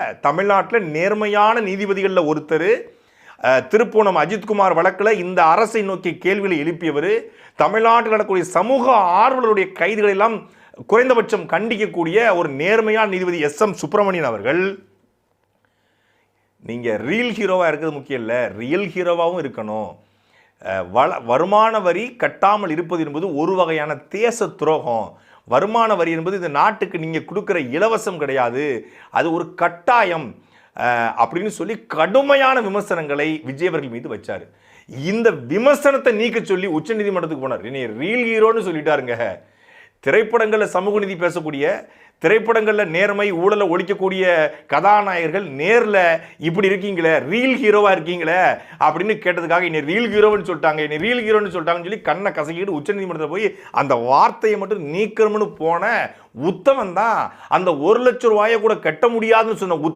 தமிழ்நாட்டில் நேர்மையான நீதிபதிகளில் ஒருத்தர் திருப்பூனம் திருப்பூணம் அஜித்குமார் வழக்கில் இந்த அரசை நோக்கி கேள்விகளை எழுப்பியவர் தமிழ்நாட்டில் நடக்கக்கூடிய சமூக ஆர்வலருடைய கைதுகளெல்லாம் குறைந்தபட்சம் கண்டிக்கக்கூடிய ஒரு நேர்மையான நீதிபதி எஸ் எம் சுப்பிரமணியன் அவர்கள். நீங்கள் ரீல் ஹீரோவாக இருக்கிறது முக்கியம் இல்லை ரியல் ஹீரோவாகவும் இருக்கணும். வள வருமான வரி கட்டாமல் இருப்பது என்பது ஒரு வகையான தேச துரோகம். வருமான வரி என்பது இந்த நாட்டுக்கு நீங்கள் கொடுக்குற இலவசம் கிடையாது. அது ஒரு கட்டாயம். அப்படின்னு சொல்லி கடுமையான விமர்சனங்களை விஜய் அவர்கள் மீது வச்சார். இந்த விமர்சனத்தை நீக்க சொல்லி உச்சநீதிமன்றத்துக்கு போனார். என்னை ரீல் ஹீரோன்னு சொல்லிட்டாருங்க. திரைப்படங்களில் சமூக நீதி பேசக்கூடிய திரைப்படங்களில் நேர்மை ஊழலை ஒழிக்கக்கூடிய கதாநாயகர்கள் நேரில் இப்படி இருக்கீங்களே ரீல் ஹீரோவாக இருக்கீங்களே அப்படின்னு கேட்டதுக்காக என்னை ரீல் ஹீரோன்னு சொல்லிட்டாங்க என்னை ரீல் ஹீரோன்னு சொல்லிட்டாங்கன்னு சொல்லி கண்ணை கசக்கிட்டு உச்சநீதிமன்றத்தில் போய் அந்த வார்த்தையை மட்டும் நீக்கணும்னு போன உத்தமன் தான். அந்த ஒரு லட்ச ரூபாயை கூட கட்ட முடியாதுன்னு சொன்ன